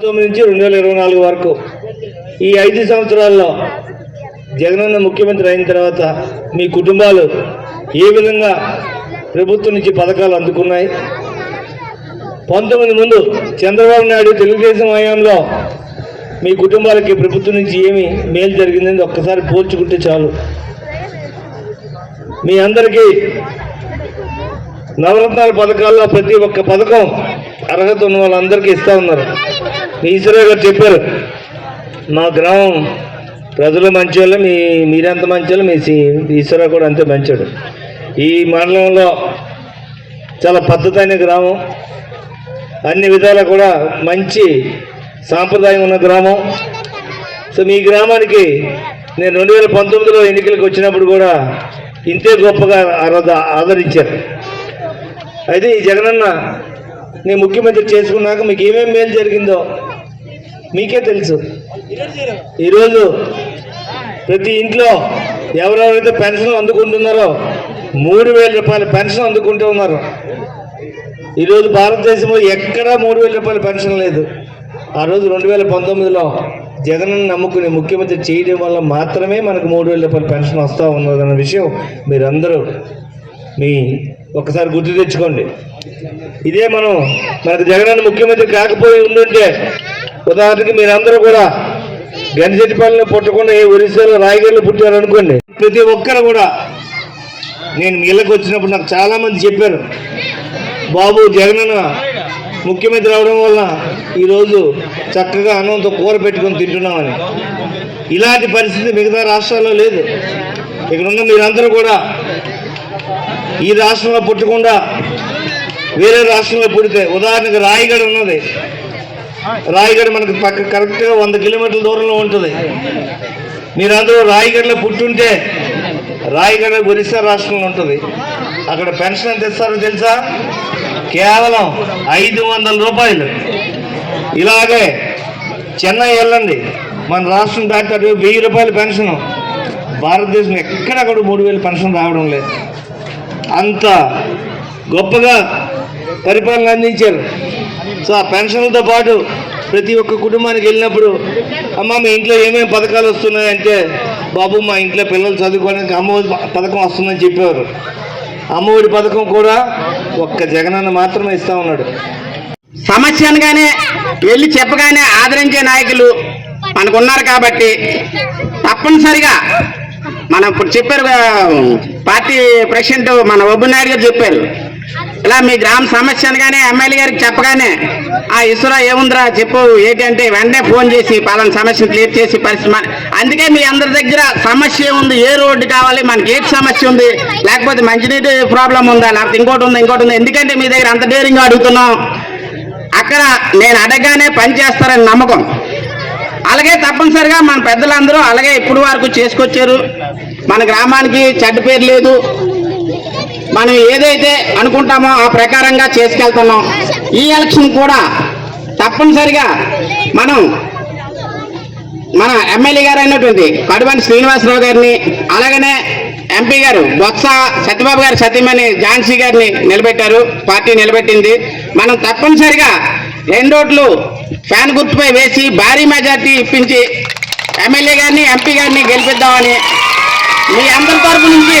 పంతొమ్మిది నుంచి రెండు వేల ఇరవై నాలుగు వరకు ఈ ఐదు సంవత్సరాల్లో జగనన్న ముఖ్యమంత్రి అయిన తర్వాత మీ కుటుంబాలు ఏ విధంగా ప్రభుత్వం నుంచి పథకాలు అందుకున్నాయి? పంతొమ్మిది ముందు చంద్రబాబు నాయుడు తెలుగుదేశం హయాంలో మీ కుటుంబాలకి ప్రభుత్వం నుంచి ఏమి మేలు జరిగిందని ఒక్కసారి పోల్చుకుంటే చాలు. మీ అందరికీ నవరత్నాల పథకాల్లో ప్రతి ఒక్క పథకం అర్హత ఉన్న వాళ్ళందరికీ ఇస్తా ఉన్నారు. మీ గారు చెప్పారు మా గ్రామం ప్రజలు మంచోళ్ళు మీ మీరెంత మంచోళ్ళు మీ ఈశ్వర కూడా అంతే మంచోడు. ఈ మండలంలో చాలా పద్ధతైన గ్రామం అన్ని విధాలా కూడా మంచి సాంప్రదాయం ఉన్న గ్రామం. సో మీ గ్రామానికి నేను రెండు వేల పంతొమ్మిదిలో ఎన్నికలకు వచ్చినప్పుడు కూడా ఇంతే గొప్పగా ఆరాధ ఆదరించారు. అయితే ఈ జగనన్న నేను ముఖ్యమంత్రి చేసుకున్నాక మీకు ఏమేమి మేలు జరిగిందో మీకే తెలుసు. ఈరోజు ప్రతి ఇంట్లో ఎవరెవరైతే పెన్షన్ అందుకుంటున్నారో మూడు వేల రూపాయల పెన్షన్ అందుకుంటూ ఉన్నారు. ఈరోజు భారతదేశంలో ఎక్కడా మూడు వేల రూపాయల పెన్షన్ లేదు. ఆ రోజు రెండు వేల పంతొమ్మిదిలో జగన్ నమ్ముకుని ముఖ్యమంత్రి చేయడం వల్ల మాత్రమే మనకు మూడు వేల రూపాయల పెన్షన్ వస్తూ ఉన్నదన్న విషయం మీరందరూ మీ ఒకసారి గుర్తు తెచ్చుకోండి. ఇదే మనం మనకు జగనన్న ముఖ్యమంత్రి కాకపోయి ఉండుంటే ఉదాహరణకి మీరందరూ కూడా గణజటిపల్లిని పుట్టకుండా ఏ ఒరిస్సాలో రాయగడ్లు పుట్టారు అనుకోండి ప్రతి ఒక్కరు కూడా నేను మీ ఇళ్ళకి వచ్చినప్పుడు నాకు చాలా మంది చెప్పారు బాబు జగనన్న ముఖ్యమంత్రి అవడం వల్ల ఈరోజు చక్కగా అన్నంతో కూర పెట్టుకొని తింటున్నామని. ఇలాంటి పరిస్థితి మిగతా రాష్ట్రాల్లో లేదు. ఇక్కడ ఉన్న మీరందరూ కూడా ఈ రాష్ట్రంలో పుట్టకుండా వేరే రాష్ట్రంలో పుడితే ఉదాహరణకు రాయగడ ఉన్నది. రాయగడ మనకు పక్క కరెక్ట్గా వంద కిలోమీటర్ల దూరంలో ఉంటుంది. మీరందరూ రాయగడలో పుట్టుంటే రాయగడ ఒరిస్సా రాష్ట్రంలో ఉంటుంది. అక్కడ పెన్షన్ ఎంత ఇస్తారో తెలుసా? కేవలం ఐదు వందల రూపాయలు. ఇలాగే చెన్నై వెళ్ళండి. మన రాష్ట్రం దాటి అటు వెయ్యి రూపాయల పెన్షన్. భారతదేశం ఎక్కడ కూడా మూడు వేలు పెన్షన్ రావడం లేదు. అంత గొప్పగా పరిపాలన అందించారు. సో ఆ పెన్షన్లతో పాటు ప్రతి ఒక్క కుటుంబానికి వెళ్ళినప్పుడు అమ్మ మీ ఇంట్లో ఏమేమి పథకాలు వస్తున్నాయంటే బాబు మా ఇంట్లో పిల్లలు చదువుకోవడానికి అమ్మఒడి పథకం వస్తుందని చెప్పేవారు. అమ్మఒడి పథకం కూడా ఒక్క జగనన్న మాత్రమే ఇస్తా ఉన్నాడు. సమస్య అనగానే వెళ్ళి చెప్పగానే ఆదరించే నాయకులు మనకున్నారు కాబట్టి తప్పనిసరిగా మనం ఇప్పుడు చెప్పారు పార్టీ ప్రెసిడెంట్ మన ఒబ్బు నాయుడు గారు చెప్పారు ఇలా మీ గ్రామ సమస్య అనగానే ఎమ్మెల్యే గారికి చెప్పగానే ఆ ఇసురా ఏముందిరా చెప్పు ఏంటంటే వెంటనే ఫోన్ చేసి పలాన సమస్యను క్లియర్ చేసి పరిస్థితి అందుకే మీ అందరి దగ్గర సమస్య ఉంది ఏ రోడ్డు కావాలి మనకి ఏ సమస్య ఉంది లేకపోతే మంచినీటి ప్రాబ్లం ఉందా లేకపోతే ఇంకోటి ఉందా ఇంకోటి ఉందా ఎందుకంటే మీ దగ్గర అంత డేరింగ్ అడుగుతున్నాం. అక్కడ నేను అడగగానే పని చేస్తారని నమ్మకం. అలాగే తప్పనిసరిగా మన పెద్దలందరూ అలాగే ఇప్పుడు వరకు చేసుకొచ్చారు. మన గ్రామానికి చెడ్డ పేరు లేదు. మనం ఏదైతే అనుకుంటామో ఆ ప్రకారంగా చేసుకెళ్తున్నాం. ఈ ఎలక్షన్ కూడా తప్పనిసరిగా మనం మన ఎమ్మెల్యే గారు అయినటువంటి కడువని శ్రీనివాసరావు గారిని అలాగనే ఎంపీ గారు బొత్స సత్యబాబు గారు సత్యమణి ఝాన్సీ గారిని నిలబెట్టారు. పార్టీ నిలబెట్టింది. మనం తప్పనిసరిగా రెండోట్లు ఫ్యాన్ గుర్తుపై వేసి భారీ మెజార్టీ ఇప్పించి ఎమ్మెల్యే గారిని ఎంపీ గారిని గెలిపిద్దామని మీ అందరి తరపు నుంచి